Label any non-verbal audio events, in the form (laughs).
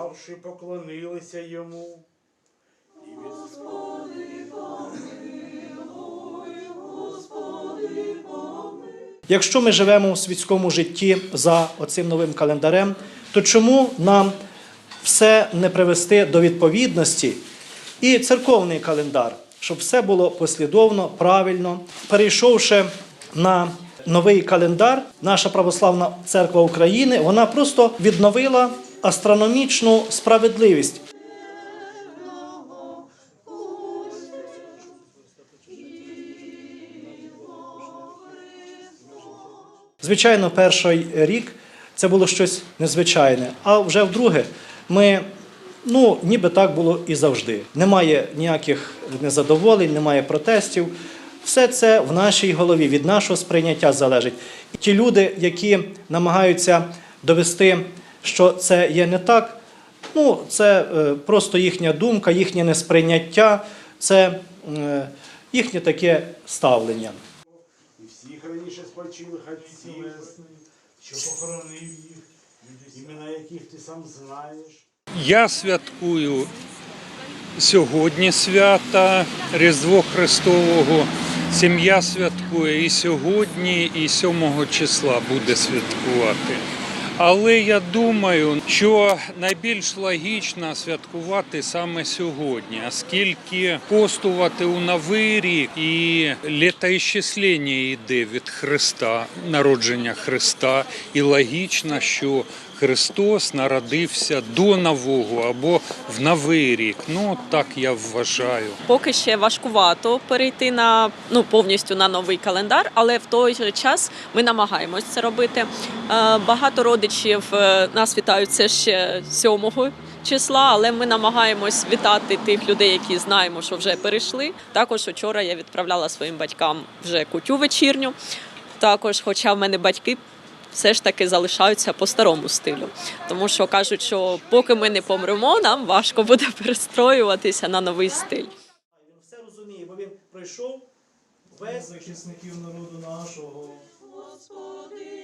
молися йому. І від Якщо ми живемо у світському житті за оцим новим календарем, то чому нам все не привести до відповідності і церковний календар, щоб все було послідовно, правильно, перейшовши на новий календар, наша православна церква України вона просто відновила астрономічну справедливість. Звичайно, перший рік це було щось незвичайне. А вже вдруге, ми, ну, ніби так було і завжди. Немає ніяких незадоволень, немає протестів. Все це в нашій голові, від нашого сприйняття залежить. І ті люди, які намагаються довести, що це є не так, ну, це е, просто їхня думка, їхнє несприйняття, це е, їхнє таке ставлення. І всіх раніше спочилих отців, що похоронив їх, імена яких ти сам знаєш. Я святкую сьогодні свята Різдво Христового. Сім'я святкує і сьогодні, і 7 числа буде святкувати. Але я думаю, що найбільш логічно святкувати саме сьогодні, оскільки постувати у Новий рік і літоіщислення йде від Христа, народження Христа, і логічно, що Христос народився до Нового або в Новий рік. Ну так я вважаю. Поки ще важкувато перейти на ну повністю на новий календар, але в той же час ми намагаємось це робити. Е, Багато родичів е, нас вітають це ще 7 числа, але ми намагаємось вітати тих людей, які знаємо, що вже перейшли. Також вчора я відправляла своїм батькам вже кутю вечірню. Також, хоча в мене батьки все ж таки залишаються по старому стилю, тому що кажуть, що поки ми не помремо, нам важко буде (laughs) перестроюватися на новий стиль. Він все розуміє, бо він пройшов весь захисників народу нашого. Господи.